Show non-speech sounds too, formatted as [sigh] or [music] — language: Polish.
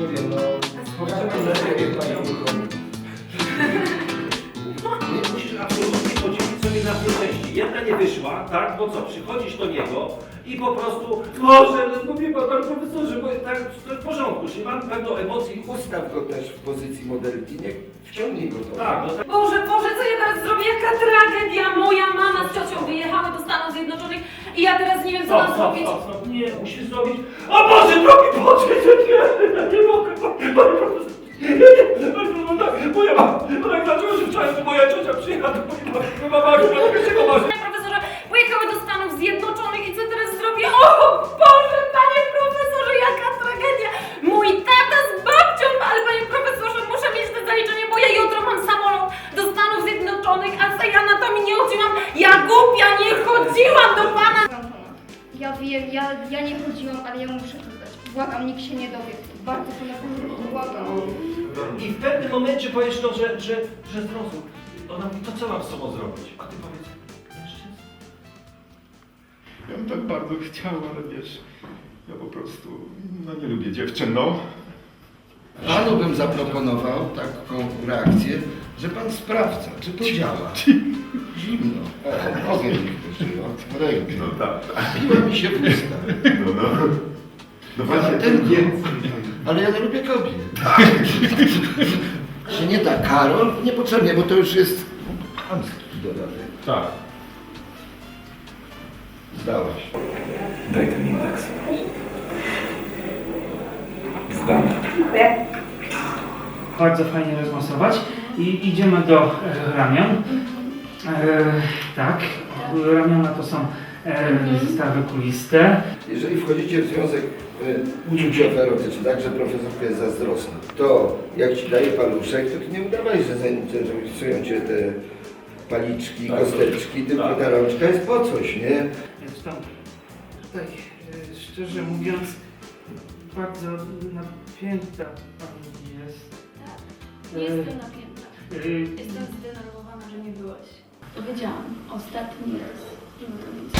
Nie wiem, no... Poczekam na ciebie, pani Nie musisz absolutnie podzielić sobie na dwie części. Jedna nie wyszła, tak? Bo co, przychodzisz do niego i po prostu Boże, no mówię pan, pan profesorze, bo tak, to w porządku, czyli mam pewną emocji. Ustaw go też w pozycji modelki, nie wciągnij go do Tak, no tak. Boże, Boże, co ja teraz zrobię? Jaka tragedia! Moja mama co mam zrobić. stop, stop, nie, musisz zrobić, o Boże, drogi Boże, nie, ja nie mogę, panie profesorze. Nie, nie, panie profesorze, moja mama, no tak dlaczego się wczoraj, że moja ciocia przyjechała do mojej mamy, moja mama, nie czego może. Ja wiem, ja, ja nie chodziłam, ale ja muszę to dać. Błagam, nikt się nie dowie. Bardzo pana proszę, błagam. I w pewnym momencie powiesz no, że, że, że zrozum. Ona mówi, to co mam z sobą zrobić? A ty powiedz, mężczyzna. Ja bym tak bardzo chciał, ale wiesz, ja po prostu no nie lubię dziewczyn, no. Panu bym zaproponował taką reakcję, że pan sprawdza, czy to działa. [laughs] Zimno. Ogień mi uderzyło, rękę. No tak, tak. Piła mi się w usta. No, no. No Ale właśnie, ten więcej. Ale ja nie lubię kobiet. [laughs] Czy nie tak, Karol? Niepotrzebnie, bo to już jest chamski dodatek. Tak. Zdałaś. Daj ten indeks. Zdane. Bardzo fajnie rozmasować. I idziemy do e, ramion. E, tak, ramiona to są zestawy kuliste. Jeżeli wchodzicie w związek e, uczuciowy erotyczny, tak, że profesorka jest zazdrosna, to jak ci daje paluszek, to ty nie udawaj, że zainteresują cię te paliczki, Tak. kosteczki, tylko Tak. ta rączka jest po coś, nie? Więc tam, tutaj, e, szczerze mówiąc, bardzo napięta pani jest. Jestem napięta. E, Jestem zdenerwowana, że nie byłeś. Powiedziałam ostatni raz, żeby to nic.